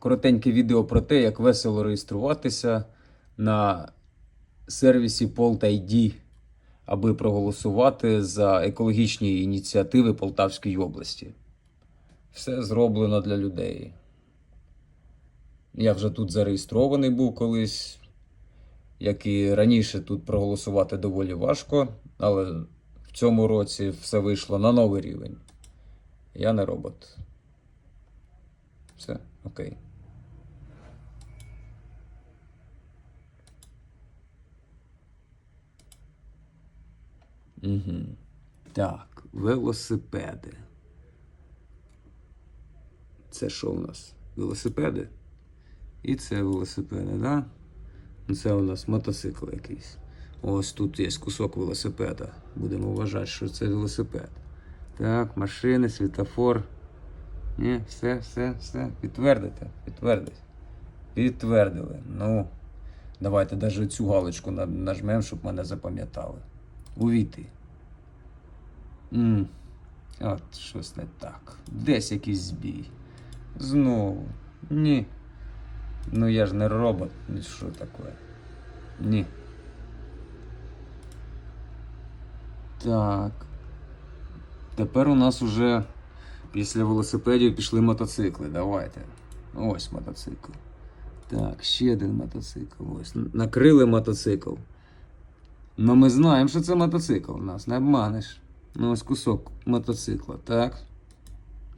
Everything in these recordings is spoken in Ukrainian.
коротеньке відео про те, як весело реєструватися на сервісі Polt.id, аби проголосувати за екологічні ініціативи Полтавської області. Все зроблено для людей. Я вже тут зареєстрований був колись, як і раніше тут проголосувати доволі важко, але в цьому році все вийшло на новий рівень. Я не робот. Все, окей. Угу. Так, велосипеди. Це що у нас? Велосипеди? І це велосипеди, да? Ну, Це у нас мотоцикл якийсь. Ось тут є кусок велосипеда. Будемо вважати, що це велосипед. Так, машини, світофор. Ні, все, все, все. Підтвердите, підтвердите. Підтвердили. Ну, давайте навіть цю галочку нажмемо, щоб мене запам'ятали. Увійти. м От, щось не так. Десь якийсь збій. Знову. Ні. Ну я ж не робот. Ну що таке? Ні. Так. Тепер у нас уже після велосипедів пішли мотоцикли. Давайте. Ось мотоцикл. Так, ще один мотоцикл. Ось. Накрили мотоцикл. Ну ми знаємо, що це мотоцикл. Нас не обманеш. Ну ось кусок мотоцикла. Так.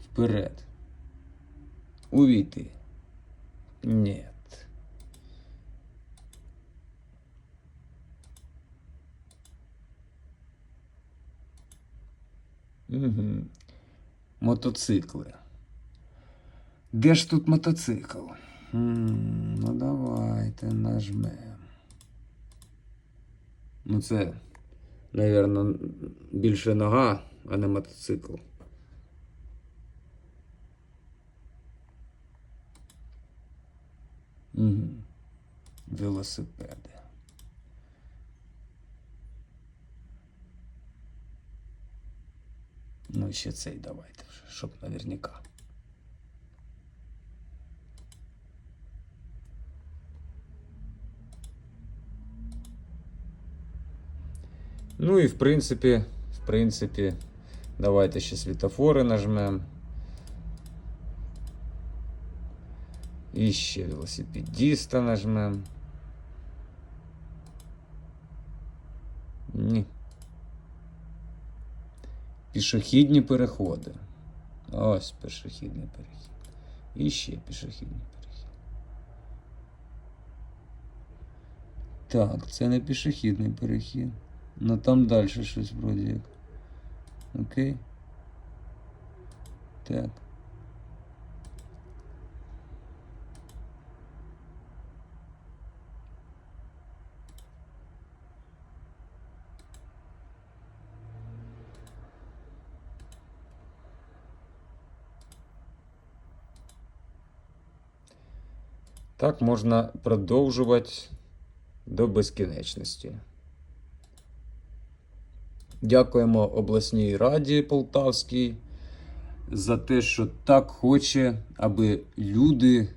Вперед. Увійти. Нет. Угу. Мотоцикли. Де ж тут мотоцикл? М, Ну давайте нажмем. Ну це, напевно, більше нога, а не мотоцикл. Угу. Велосипеди. Ну, ще цей давайте щоб наверняка. Ну і в принципі, в принципі, давайте ще світофори нажмемо. І ще велосипедіста нажмемо. Ні. Пішохідні переходи. Ось пішохідний перехід. І ще пішохідний перехід. Так, це не пішохідний перехід. Ну там далі щось вроді як. Окей. Так. Так можна продовжувати до безкінечності. Дякуємо обласній раді Полтавській за те, що так хоче, аби люди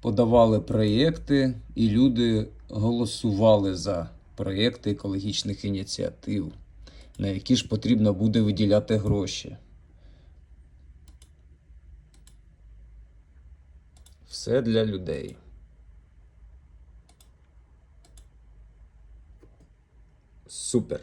подавали проєкти і люди голосували за проєкти екологічних ініціатив, на які ж потрібно буде виділяти гроші. Все для людей. Súper.